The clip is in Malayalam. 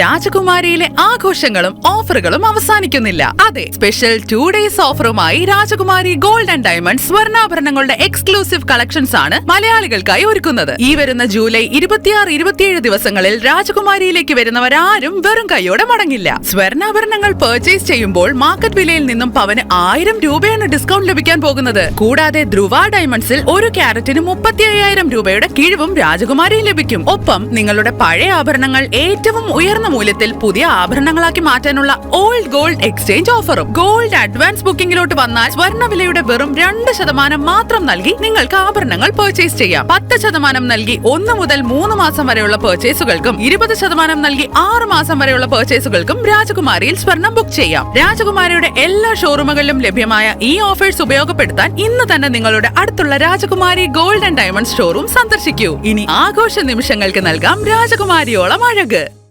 രാജകുമാരിയിലെ ആഘോഷങ്ങളും ഓഫറുകളും അവസാനിക്കുന്നില്ല. അതെ സ്പെഷ്യൽ ടു ഡേയ്സ് ഓഫറുമായി രാജകുമാരി ഗോൾഡ് ആൻഡ് ഡയമണ്ട് സ്വർണാഭരണങ്ങളുടെ എക്സ്ക്ലൂസീവ് കളക്ഷൻസ് ആണ് മലയാളികൾക്കായി ഒരുക്കുന്നത്. ഈ വരുന്ന ജൂലൈ ഇരുപത്തിയാറ് ഇരുപത്തിയേഴ് ദിവസങ്ങളിൽ രാജകുമാരിയിലേക്ക് വരുന്നവരാരും വെറും കൈയോടെ മടങ്ങില്ല. സ്വർണാഭരണങ്ങൾ പർച്ചേസ് ചെയ്യുമ്പോൾ മാർക്കറ്റ് വിലയിൽ നിന്നും പവന് ആയിരം രൂപയാണ് ഡിസ്കൗണ്ട് ലഭിക്കാൻ പോകുന്നത്. കൂടാതെ ധ്രുവ ഡയമണ്ട്സിൽ ഒരു ക്യാരറ്റിന് മുപ്പത്തി അയ്യായിരം രൂപയുടെ കിഴിവും രാജകുമാരി ലഭിക്കും. ഒപ്പം നിങ്ങളുടെ പഴയ ആഭരണങ്ങൾ ഏറ്റവും ഉയർന്ന മൂല്യത്തിൽ പുതിയ ആഭരണങ്ങളാക്കി മാറ്റാനുള്ള ഓൾഡ് ഗോൾഡ് എക്സ്ചേഞ്ച് ഓഫറും ഗോൾഡ് അഡ്വാൻസ് ബുക്കിംഗിലോട്ട് വന്നാൽ സ്വർണ വിലയുടെ വെറും രണ്ട് ശതമാനം മാത്രം നൽകി നിങ്ങൾക്ക് ആഭരണങ്ങൾ പർച്ചേസ് ചെയ്യാം. പത്ത് ശതമാനം നൽകി ഒന്ന് മുതൽ മൂന്ന് മാസം വരെയുള്ള പർച്ചേസുകൾക്കും ഇരുപത് ശതമാനം നൽകി ആറ് മാസം വരെയുള്ള പർച്ചേസുകൾക്കും രാജകുമാരിയിൽ സ്വർണം ബുക്ക് ചെയ്യാം. രാജകുമാരിയുടെ എല്ലാ ഷോറൂമുകളിലും ലഭ്യമായ ഈ ഓഫേഴ്സ് ഉപയോഗപ്പെടുത്താൻ ഇന്ന് തന്നെ നിങ്ങളുടെ അടുത്തുള്ള രാജകുമാരി ഗോൾഡ് ആൻഡ് ഡയമണ്ട് ഷോറൂം സന്ദർശിക്കൂ. ഇനി ആഘോഷ നിമിഷങ്ങൾക്ക് നൽകാം രാജകുമാരിയോളം അഴക്.